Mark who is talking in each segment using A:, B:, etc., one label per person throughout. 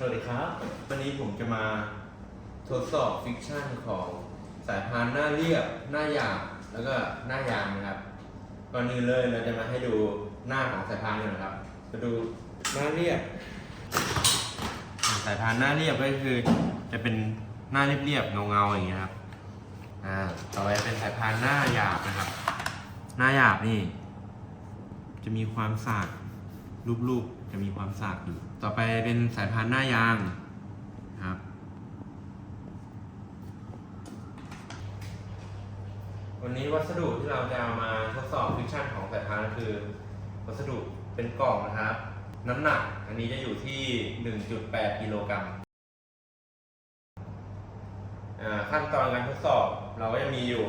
A: สวัสดีครับ วันนี้ผมจะมาทดสอบฟิกชันของสายพานหน้าเรียบ หน้าหยาบแล้วก็หน้ายางนะครับก่อนอื่นเลยเราจะมาให้ดูหน้าของสายพานก่อนนะครับมาดูหน้าเรียบ สายพานหน้าเรียบก็คือ จะเป็นหน้าเรียบๆเงาๆอย่างเงี้ยครับอ่าต่อไปเป็นสายพานหน้าหยาบนะครับ หน้าหยาบนี่ จะมีความสาก รูปๆจะมีความสากอยู่ ต่อไปเป็นสายพานหน้ายางครับวันนี้วัสดุที่เราจะเอามาทดสอบฟิกชันของสายพานคือ วัสดุเป็นกล่องนะครับ น้ำหนักอันนี้จะอยู่ที่ 1.8 กิโลกรัมขั้นตอนการทดสอบเราก็จะมีอยู่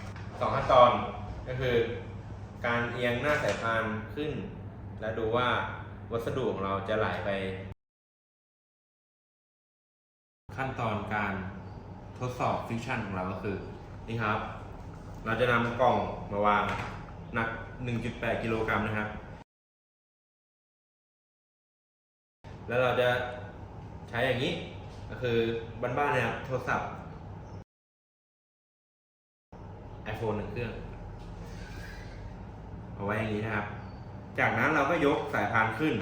A: 2 ขั้นตอนก็คือ การเอียงหน้าสายพานขึ้น และดูว่าวัสดุของเราจะไหลไป ขั้นตอนการทดสอบฟิกชันของเราก็คือ นี่ครับ เราจะนำกล่องมาวางหนัก 1.8 กิโลกรัมนะครับ แล้วเราจะใช้อย่างนี้ก็คือบ้านๆเนี่ยครับโทรศัพท์ iPhone หนึ่งเครื่อง เอาไว้อย่างนี้นะครับ จากนั้นเราก็ยกสายพานขึ้น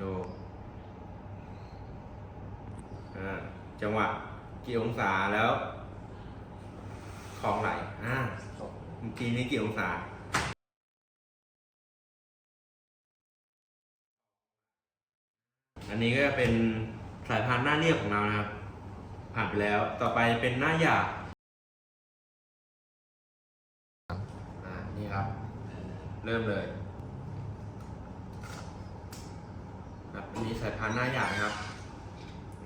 A: ดูอ่าจังหวะกี่องศาแล้วของไหลอ่าเมื่อกี้นี้กี่องศาอันนี้ก็จะเป็นสายพานหน้าเรียบของเรานะครับ ผ่านไปแล้วต่อไปเป็นหน้าหยาบอ่านี่ครับ เริ่มเลยครับอันนี้สายพานหน้าหยาบนะครับ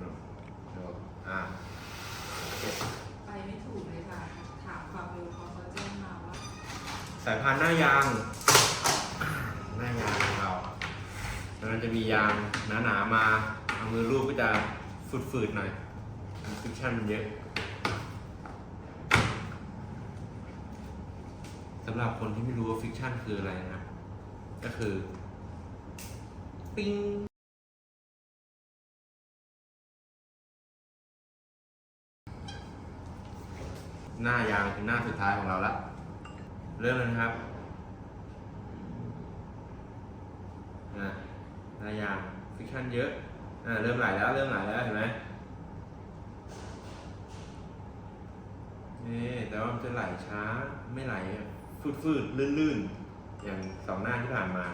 A: ดูดูอ่าเก็บ
B: ไปไม่ถูกเลยค่ะ ถามความเร็วเขาเขาแจ้งมาว่า
A: สายพานหน้ายาง หน้ายางของเราแล้วมันจะมียางหนาๆมา เอามือรูปก็จะฝืดๆหน่อยฟิกชั่นมันเยอะ สำหรับคนที่ไม่รู้ว่าฟิกชั่นคืออะไรนะครับ ก็คือ ปิ้งหน้ายางเป็นหน้าสุดท้ายของเราละเริ่มเลยนะครับอ่าหน้ายางฟิกชันเยอะอ่าเริ่มไหลแล้ว เริ่มไหลแล้วเห็นไหมนี่แต่ว่ามันจะไหลช้าไม่ไหล ฟืดๆลื่นๆ อย่างสองหน้าที่ผ่านมา